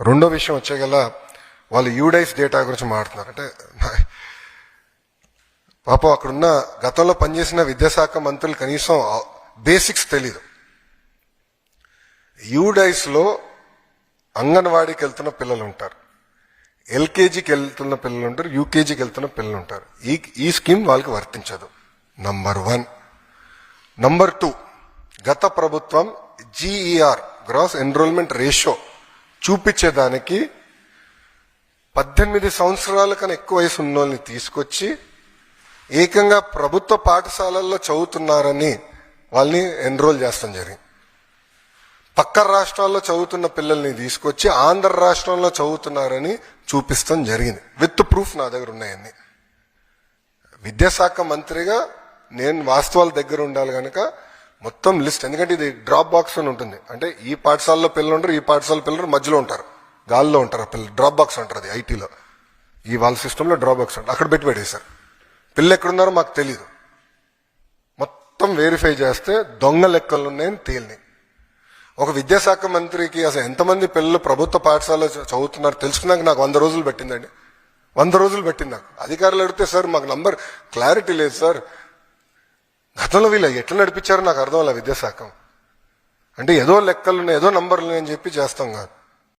రెండో విషయం వచ్చేగల వాళ్ళు యూడైస్ డేటా గురించి మాట్లాడుతున్నారు. అంటే పాపం అక్కడున్న గతంలో పనిచేసిన విద్యాశాఖ మంత్రులు కనీసం బేసిక్స్ తెలీదు. యూడైస్లో అంగన్వాడీకి వెళ్తున్న పిల్లలు ఉంటారు ఎల్కేజీకి వెళ్తున్న పిల్లలు ఉంటారు యూకేజీకి వెళ్తున్న పిల్లలు ఉంటారు ఈ ఈ స్కీమ్ వాళ్ళకి వర్తించదు. Number one. Number two. గత ప్రభుత్వం జీఈఆర్ గ్రాస్ ఎన్రోల్మెంట్ రేషియో చూపించేదానికి పద్దెనిమిది సంవత్సరాల కన్నా ఎక్కువ వయసు ఉన్న వాళ్ళని తీసుకొచ్చి ఏకంగా ప్రభుత్వ పాఠశాలల్లో చదువుతున్నారని వాళ్ళని ఎన్రోల్ చేస్తాం జరిగింది పక్క రాష్ట్రాల్లో చదువుతున్న పిల్లల్ని తీసుకొచ్చి ఆంధ్ర రాష్ట్రంలో చదువుతున్నారని చూపిస్తాం జరిగింది. విత్ ప్రూఫ్ నా దగ్గర ఉన్నాయన్ని. విద్యాశాఖ మంత్రిగా నేను వాస్తవాల దగ్గర ఉండాలి కనుక మొత్తం లిస్ట్. ఎందుకంటే ఇది డ్రాప్ బాక్స్ అని ఉంటుంది. అంటే ఈ పాఠశాలలో పిల్లలు ఉంటారు ఈ పాఠశాల పిల్లలు మధ్యలో ఉంటారు. గాల్లో ఉంటారు ఆ పిల్లలు. డ్రాప్ బాక్స్ అంటారు అది ఐటీలో. ఈ వాళ్ళ సిస్టంలో డ్రాప్ బాక్స్ ఉంటారు అక్కడ పెట్టి పెట్టేశారు. పిల్లలు ఎక్కడున్నారో మాకు తెలియదు మొత్తం వెరిఫై చేస్తే దొంగ లెక్కలు ఉన్నాయని తేలినాయి ఒక విద్యాశాఖ మంత్రికి అసలు ఎంతమంది పిల్లలు ప్రభుత్వ పాఠశాలలో చదువుతున్నారు తెలుసుకున్నాక నాకు వంద రోజులు పెట్టిందండి. వంద రోజులు పెట్టింది నాకు. అధికారులు అడిగితే సార్ మాకు నంబర్ క్లారిటీ లేదు సార్. గతంలో వీళ్ళు ఎట్లా నడిపించారో నాకు అర్థం అలా విద్యాశాఖ. అంటే ఏదో లెక్కలు ఉన్నాయి ఏదో నంబర్లు అని చెప్పి చేస్తాం కాదు.